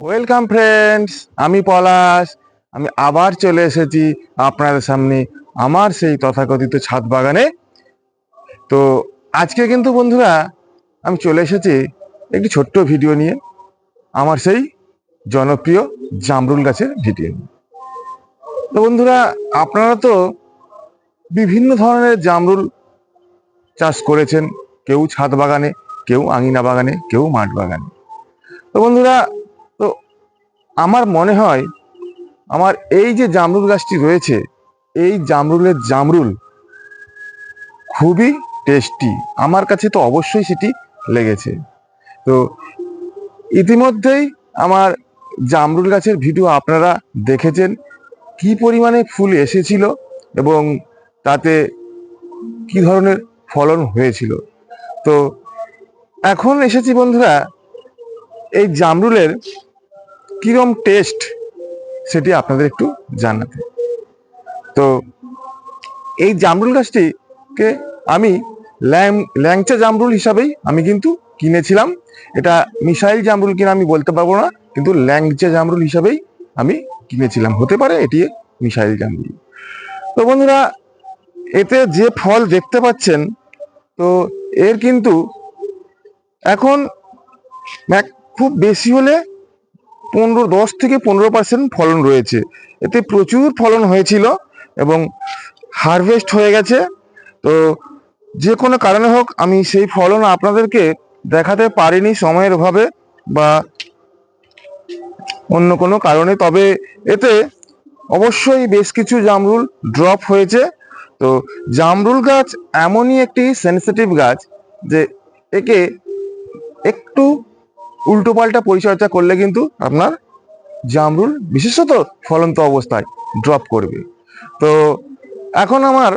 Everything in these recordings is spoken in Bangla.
ওয়েলকাম ফ্রেন্ডস আমি পলাশ। আমি আবার চলে এসেছি আপনাদের সামনে আমার সেই তথাকথিত ছাদ বাগানে। তো আজকে কিন্তু বন্ধুরা, আমি চলে এসেছি একটি ছোট্ট ভিডিও নিয়ে, আমার সেই জনপ্রিয় জামরুল গাছের ভিডিও নিয়ে। তো বন্ধুরা, আপনারা তো বিভিন্ন ধরনের জামরুল চাষ করেছেন, কেউ ছাদ বাগানে, কেউ আঙিনা বাগানে, কেউ মাঠ বাগানে। তো বন্ধুরা আমার মনে হয় আমার এই যে জামরুল গাছটি রয়েছে, এই জামরুলের জামরুল খুবই টেস্টি আমার কাছে তো অবশ্যই সেটি লেগেছে। তো ইতিমধ্যেই আমার জামরুল গাছের ভিডিও আপনারা দেখেছেন, কি পরিমাণে ফুল এসেছিল এবং তাতে কি ধরনের ফলন হয়েছিল। তো এখন এসেছি বন্ধুরা, এই জামরুলের কিরম টেস্ট সেটি আপনাদের একটু জানাতে। তো এই জামরুল গাছটিকে আমি ল্যাং, ল্যাংচা জামরুল হিসাবেই আমি কিন্তু কিনেছিলাম। এটা মিসাইল জামরুল কিনা আমি বলতে পারব না, কিন্তু ল্যাংচা জামরুল হিসাবেই আমি কিনেছিলাম। হতে পারে এটি মিসাইল জামরুল। তো বন্ধুরা, এতে যে ফল দেখতে পাচ্ছেন, তো এর কিন্তু এখন খুব বেশি হলে পনেরো, দশ থেকে পনেরো পার্সেন্ট ফলন রয়েছে। এতে প্রচুর ফলন হয়েছিল এবং হারভেস্ট হয়ে গেছে। তো যে কোনো কারণে হোক, আমি সেই ফলন আপনাদেরকে দেখাতে পারিনি সময়ের অভাবে বা অন্য কোনো কারণে। তবে এতে অবশ্যই বেশ কিছু জামরুল ড্রপ হয়েছে। তো জামরুল গাছ এমনই একটি সেন্সিটিভ গাছ যে একে একটু উল্টোপাল্টা পরিচর্যা করলে কিন্তু আপনার জামরুল বিশেষত ফলন্ত অবস্থায় ড্রপ করবে। তো এখন আমার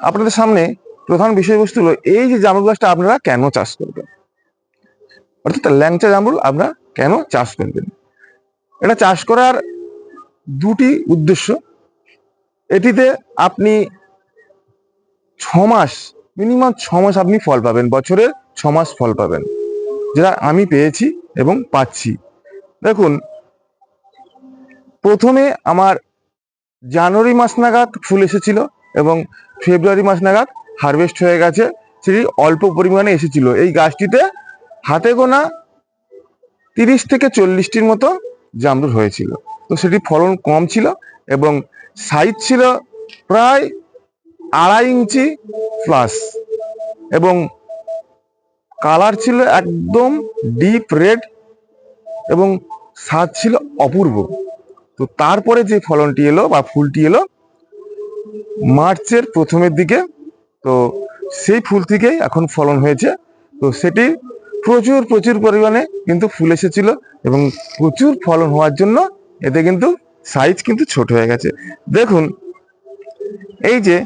আপনাদের সামনে প্রধান বিষয়বস্তু হলো এই যে জামরুল গাছটা আপনারা কেন চাষ করবেন? অর্থাৎ ল্যাংচা জামরুল আপনারা কেন চাষ করবেন? এটা চাষ করার দুটি উদ্দেশ্য। এটিতে আপনি ছ মাস মিনিমাম ছ মাস আপনি ফল পাবেন, বছরে ছ মাস ফল পাবেন। যেটা আমি পেয়েছি এবং পাচ্ছি। দেখুন, প্রথমে আমার জানুয়ারি মাস নাগাদ ফুল এসেছিল এবং ফেব্রুয়ারি মাস নাগাদ হারভেস্ট হয়ে গেছে, সেটি অল্প পরিমাণে এসেছিল। এই গাছটিতে হাতে গোনা তিরিশ থেকে চল্লিশটির মতো জামরুল হয়েছিল। তো সেটি ফলন কম ছিল এবং সাইজ ছিল প্রায় আড়াই ইঞ্চি প্লাস এবং কালার ছিল একদম ডিপ রেড এবং স্বাদ ছিল অপূর্ব। তো তারপরে যে ফলনটি এলো বা ফুলটি এলো, মার্চের প্রথমের দিকে, তো সেই ফুল থেকেই এখন ফলন হয়েছে। তো সেটি প্রচুর প্রচুর পরিমাণে কিন্তু ফুল এসেছিল এবং প্রচুর ফলন হওয়ার জন্য এতে কিন্তু সাইজ কিন্তু ছোট হয়ে গেছে। দেখুন, এই যে,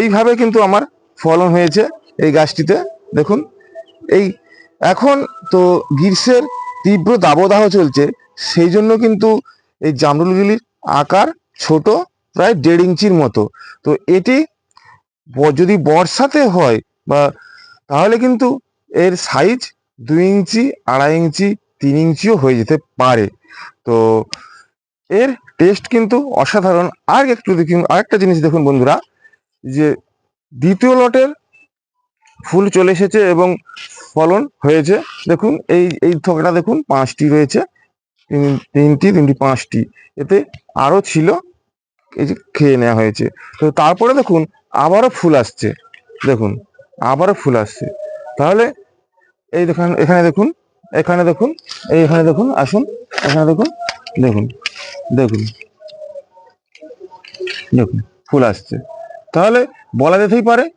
এইভাবে কিন্তু আমার ফলন হয়েছে এই গাছটিতে। দেখুন এই এখন তো গ্রীষ্মের তীব্র দাবদাহ চলছে, সেই জন্য কিন্তু এই জামরুলগুলির আকার ছোট, প্রায় দেড় ইঞ্চির মতো। তো এটি যদি বর্ষাতে হয় বা তাহলে কিন্তু এর সাইজ দুই ইঞ্চি, আড়াই ইঞ্চি, তিন ইঞ্চিও হয়ে যেতে পারে। তো এর টেস্ট কিন্তু অসাধারণ। আর একটু দেখুন, আরেকটা জিনিস দেখুন বন্ধুরা, যে দ্বিতীয় লটের ফুল চলে এসেছে এবং ফলন হয়েছে। দেখুন, এই এই থোকাটা দেখুন, পাঁচটি রয়েছে। তিন- তিনটি তিনটি, পাঁচটি। এতে আরও ছিল, এই যে খেয়ে নেওয়া হয়েছে। তো তারপরে দেখুন, আবারও ফুল আসছে। দেখুন, আবারও ফুল আসছে। তাহলে এই দেখুন, এখানে দেখুন এখানে দেখুন, এই এখানে দেখুন, আসুন, এখানে দেখুন দেখুন দেখুন দেখুন, ফুল আসছে। তাহলে বলা যেতেই পারে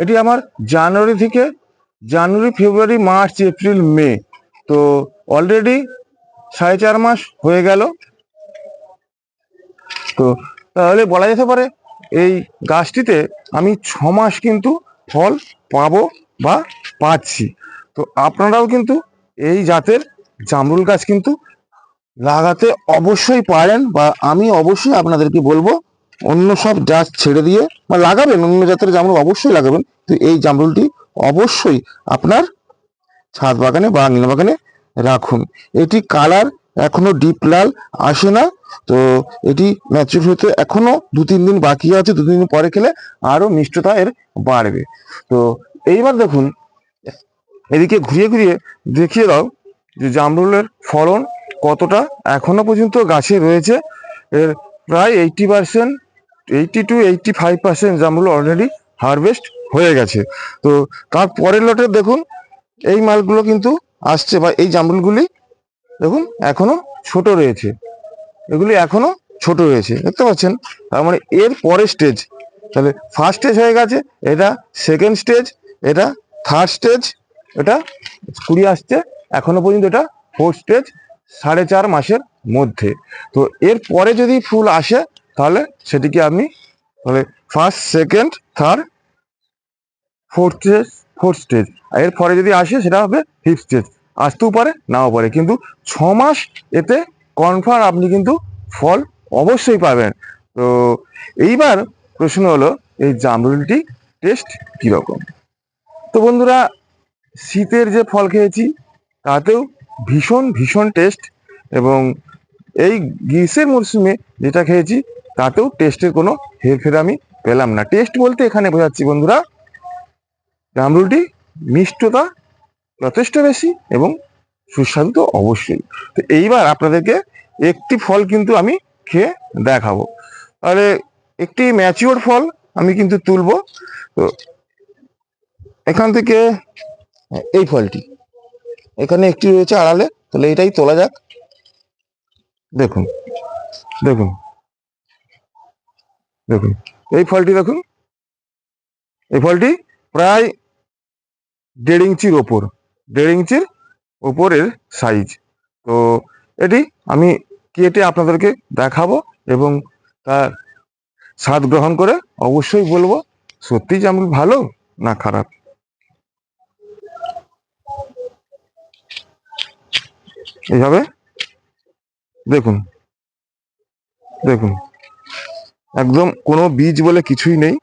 এটি আমার জানুয়ারি থেকে জানুয়ারি, ফেব্রুয়ারি, মার্চ, এপ্রিল, মে। তো অলরেডি সাড়ে চার মাস হয়ে গেল। তো তাহলে বলা যেতে পারে এই গাছটিতে আমি ছ মাস কিন্তু ফল পাবো বা পাচ্ছি। তো আপনারাও কিন্তু এই জাতের জামরুল গাছ কিন্তু লাগাতে অবশ্যই পারেন বা আমি অবশ্যই আপনাদেরকে বলব অন্য সব জাত ছেড়ে দিয়ে বা লাগাবেন, অন্য জাতের জামরুল অবশ্যই লাগাবেন। তো এই জামরুলটি অবশ্যই আপনার ছাদ বাগানে বা আঙিনা বাগানে রাখুন। এটি কালার এখনও ডিপ লাল, আসে না। তো এটি ম্যাচুর হতে এখনও দু তিন দিন বাকি আছে, দু তিন দিন পরে খেলে আরও মিষ্টতা এর বাড়বে। তো এইবার দেখুন, এদিকে ঘুরিয়ে ঘুরিয়ে দেখিয়ে দাও যে জামরুলের ফলন কতটা এখনও পর্যন্ত গাছে রয়েছে। এর প্রায় eighty percent eighty two eighty five percent জামরুল অলরেডি হারভেস্ট হয়ে গেছে। তো তার পরের লটে দেখুন, এই মালগুলো কিন্তু আসছে বা এই জামরুলগুলি দেখুন, এখনও ছোট রয়েছে। এগুলি এখনও ছোট রয়েছে, দেখতে পাচ্ছেন? তার মানে এর পরের স্টেজ তাহলে ফার্স্ট স্টেজ হয়ে গেছে, এটা সেকেন্ড স্টেজ এটা থার্ড স্টেজ এটা কুড়ি আসছে, এখনও পর্যন্ত এটা ফোর্থ স্টেজ সাড়ে চার মাসের মধ্যে। তো এর পরে যদি ফুল আসে তাহলে সেটিকে আপনি তাহলে first second third fourth stage fourth stage আর এর পরে যদি আসে, সেটা হবে ফিফথ স্টেজ আসতেও পারে, নাও পারে। কিন্তু ছ মাস এতে কনফার্ম আপনি কিন্তু ফল অবশ্যই পাবেন। তো এইবার প্রশ্ন হলো, এই জামরুলটি টেস্ট কীরকম? তো বন্ধুরা, শীতের যে ফল খেয়েছি, তাতেও ভীষণ ভীষণ টেস্ট এবং এই গ্রীষ্মের মরশুমে যেটা খেয়েছি তাতেও টেস্টের কোনো হেরফের আমি পেলাম না। টেস্ট বলতে এখানে বোঝাচ্ছি বন্ধুরা জামরুলটি মিষ্টতা যথেষ্ট বেশি এবং সুস্বাদু তো অবশ্যই। তো এইবার আপনাদেরকে একটি ফল কিন্তু আমি খেয়ে দেখাবো। তাহলে একটি ম্যাচিওর ফল আমি কিন্তু তুলবো। তো এখান থেকে, এই ফলটি, এখানে একটি রয়েছে আড়ালে, তাহলে এটাই তোলা যাক। দেখুন দেখুন। দেখুন, এই ফলটি দেখুন। এই ফলটি প্রায় দেড় ইঞ্চির ওপর, দেড় ইঞ্চির ওপরের সাইজ তো এটি আমি কেটে আপনাদেরকে দেখাবো এবং তার স্বাদ গ্রহণ করে অবশ্যই বলব, সত্যি জামরুল ভালো না খারাপ? এইভাবে দেখুন দেখুন। একদম কোনো বীজ বলে কিছুই নেই।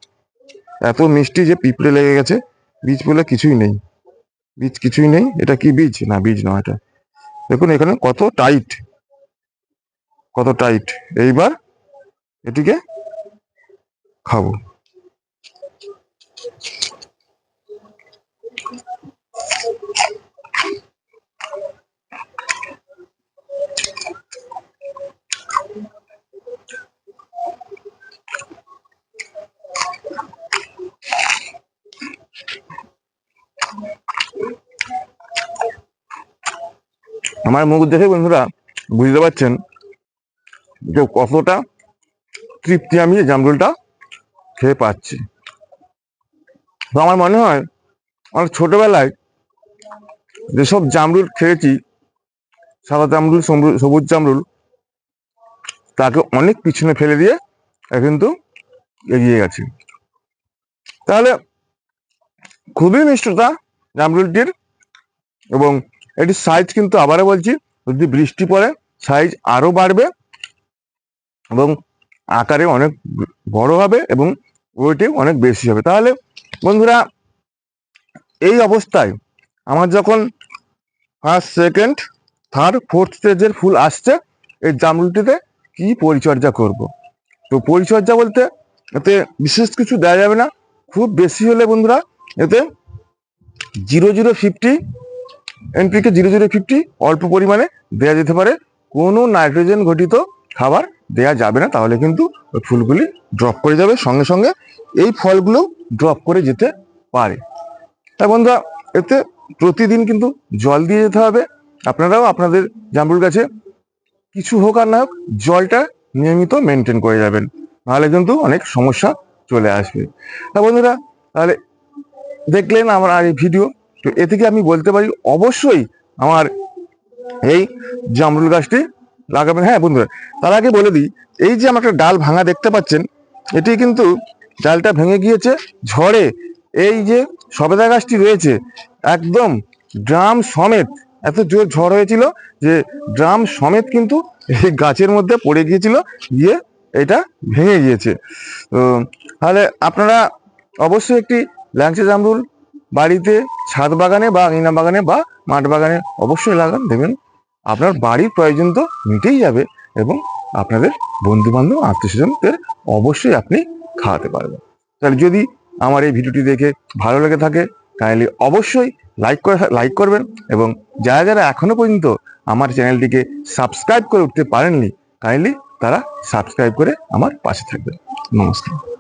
এত মিষ্টি যে পিঁপড়ে লেগে গেছে, বীজ বলে কিছুই নেই। বীজ কিছুই নেই, এটা কি বীজ? না, বীজ নয় এটা। দেখুন, এখানে কত টাইট। কত টাইট। এইবার এটিকে খাব। আমার মুখ দেখে বন্ধুরা বুঝতে পারছেন যে কতটা তৃপ্তি আমি এই জামরুলটা খেয়ে পাচ্ছি। তো আমার মনে হয়, আমার ছোটবেলায় যেসব জামরুল খেয়েছি, সাদা জামরুল সবুজ জামরুল, তাকে অনেক পিছনে ফেলে দিয়ে কিন্তু এগিয়ে গেছে। তাহলে খুবই মিষ্টতা জামরুলটির এবং এটির সাইজ কিন্তু আবারও বলছি, যদি বৃষ্টি পড়ে সাইজ আরও বাড়বে এবং আকারে অনেক বড় হবে এবং ওয়েটে অনেক বেশি হবে। তাহলে বন্ধুরা, এই অবস্থায় আমার যখন ফার্স্ট সেকেন্ড থার্ড ফোর্থ স্টেজের ফুল আসছে, এই জামরুলটিতে কি পরিচর্যা করব? তো পরিচর্যা বলতে এতে বিশেষ কিছু দেওয়া যাবে না। খুব বেশি হলে বন্ধুরা, এতে zero zero fifty NPK zero zero fifty অল্প পরিমাণে দেওয়া যেতে পারে। কোনো নাইট্রোজেন ঘটিত খাবার দেওয়া যাবে না, তাহলে কিন্তু ওই ফুলগুলি ড্রপ করে যাবে। সঙ্গে সঙ্গে এই ফলগুলো ড্রপ করে যেতে পারে। তাই বন্ধুরা, এতে প্রতিদিন কিন্তু জল দিয়ে যেতে হবে। আপনারাও আপনাদের জামরুল গাছে কিছু হোক আর না হোক, জলটা নিয়মিত মেনটেন করে যাবেন। নাহলে কিন্তু অনেক সমস্যা চলে আসবে। তা বন্ধুরা, তাহলে দেখলেন আমার আর এই ভিডিও তো এ থেকে আমি বলতে পারি, অবশ্যই আমার এই জামরুল গাছটি লাগাবেন হ্যাঁ বন্ধুরা, তার আগে বলে দিই, এই যে আমার একটা ডাল ভাঙা দেখতে পাচ্ছেন, এটি কিন্তু ডালটা ভেঙে গিয়েছে, ঝড়ে এই যে সবেদা গাছটি রয়েছে, একদম ড্রাম সমেত, এত জোর ঝড় হয়েছিল যে ড্রাম সমেত কিন্তু এই গাছের মধ্যে পড়ে গিয়েছিল, গিয়ে এটা ভেঙে গিয়েছে। তো তাহলে আপনারা অবশ্যই একটি ল্যাংচা জামরুল বাড়িতে ছাদ বাগানে বা আঙিনা বাগানে বা মাঠ বাগানে অবশ্যই লাগান দেবেন আপনার বাড়ির প্রয়োজন তো মিটেই যাবে এবং আপনাদের বন্ধু বান্ধব আত্মীয় স্বজনদের অবশ্যই আপনি খাওয়াতে পারবেন। তাহলে যদি আমার এই ভিডিওটি দেখে ভালো লেগে থাকে কাইন্ডলি অবশ্যই লাইক করে, লাইক করবেন এবং যারা যারা এখনও পর্যন্ত আমার চ্যানেলটিকে সাবস্ক্রাইব করে উঠতে পারেননি কাইন্ডলি তারা সাবস্ক্রাইব করে আমার পাশে থাকবেন। নমস্কার।